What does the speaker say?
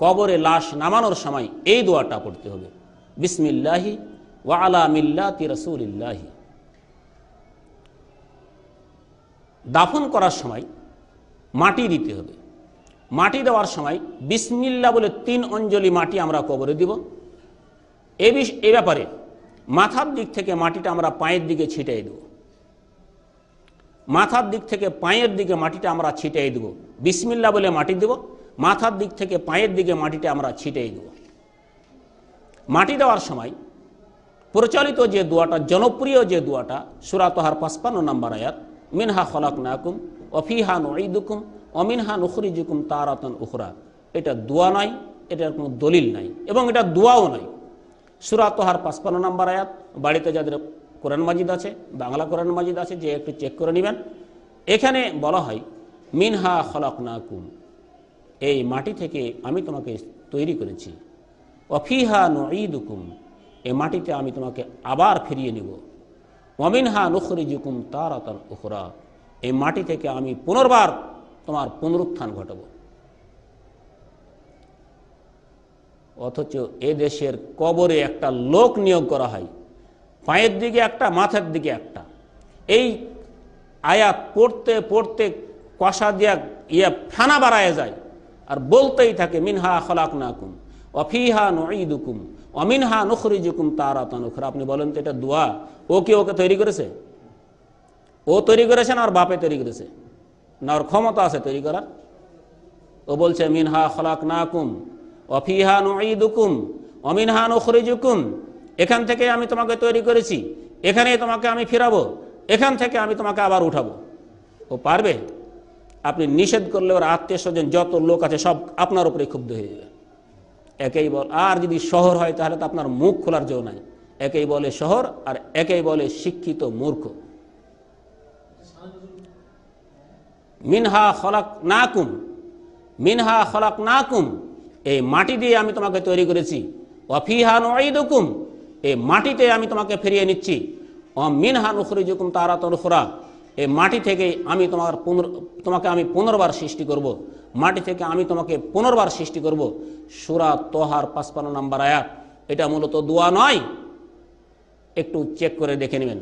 কবরে লাশ নামানোর সময় এই দোয়াটা পড়তে হবে। বিসমিল্লাহি ওয়া আলা মিল্লাতি রাসূলিল্লাহি। দাফন করার সময় মাটি দিতে হবে। মাটি দেওয়ার সময় বিসমিল্লা বলে তিন অঞ্জলি মাটি আমরা কবরে দিব। এ বিষ, এ ব্যাপারে মাথার দিক থেকে মাটিটা আমরা পায়ের দিকে ছিটাই দেব। মাথার দিক থেকে পায়ের দিকে মাটিটা আমরা ছিটাই দেব। বিসমিল্লা বলে মাটি দেব। মাথার দিক থেকে পায়ের দিকে মাটিটা আমরা ছিটাই দেব। মাটি দেওয়ার সময় প্রচলিত যে দোয়াটা, জনপ্রিয় যে দোয়াটা সুরাতহার পাঁচপান্ন নম্বর আয়াত, মিনহা খলাক নাকুম অফিহা নঈদুকুম অমিনহা নুখরিজুকুম তারাতন উখরা। এটা দোয়া নাই, এটার কোনো দলিল নাই এবং এটা দোয়াও নাই। সুরাতহার পাঁচপান্ন নম্বর আয়াত, বাড়িতে যাদের কোরআন মাজিদ আছে, বাংলা কোরআন মাজিদ আছে, যে একটু চেক করে নেবেন। এখানে বলা হয়, মিনহা খলাক নাকুম এই মাটি থেকে আমি তোমাকে তৈরি করেছি। অফিহা নঈদুকুম এই মাটিতে আমি তোমাকে আবার ফিরিয়ে নিব। অমিনহা নুখরিজুকুম তারাতান উখরা এই মাটি থেকে আমি পুনর্বার তোমার পুনরুত্থান ঘটাবো। অথচ এ দেশের কবরে একটা লোক নিয়োগ করা হয়, পায়ের দিকে একটা, মাথার দিকে একটা। এই আয়াত পড়তে পড়তে কষা দিয়া ইয়া ফেনা বাড়ায় যায়। আর বলতেই থাকে, মিনহা খলাক নাকুম অফিহা নঈদুকুম অমিনহা নখরিজুকুম তারাতান উখরা। আপনি বলেন তো এটা দোয়া, ও কি ওকে তৈরি করেছে? ও তৈরি করেছে না আর বাপে তৈরি করেছে? না ওর ক্ষমতা আছে তৈরি করার? ও বলছে, মিনহা খলাক নাকুম অফিহা নঈদুকুম অমিনহা নখরিজুকুম, এখান থেকে আমি তোমাকে তৈরি করেছি, এখানেই তোমাকে আমি ফিরাবো, এখান থেকে আমি তোমাকে আবার উঠাবো। ও পারবে? আপনি নিষেধ করলে ওর আত্মীয় স্বজন যত লোক আছে সব আপনার উপরে ক্ষুব্ধ হয়ে যাবে। একেই বল, আর যদি শহর হয় তাহলে তো আপনার মুখ খোলার জন্য নাই। একেই বলে শহর আর একেই বলে শিক্ষিত মূর্খ। মিনহা খলাক নাকুম, মিনহা খলাক নাকুম, এই মাটি দিয়ে আমি তোমাকে তৈরি করেছি। অফিহা নঈদুকুম, এই মাটিতে আমি তোমাকে ফিরিয়ে নিচ্ছি। অ মিনহা নুখরিজুকুম তারা তরফরা এই মাটি থেকে আমি তোমার পুনর, তোমাকে আমি পুনর্বার সৃষ্টি করব। মাটি থেকে আমি তোমাকে পুনর্বার সৃষ্টি করব। সুরা তোহার পাঁচপান্ন নাম্বার আয়াত এটা মূলত দোয়া নয় একটু চেক করে দেখে নেবেন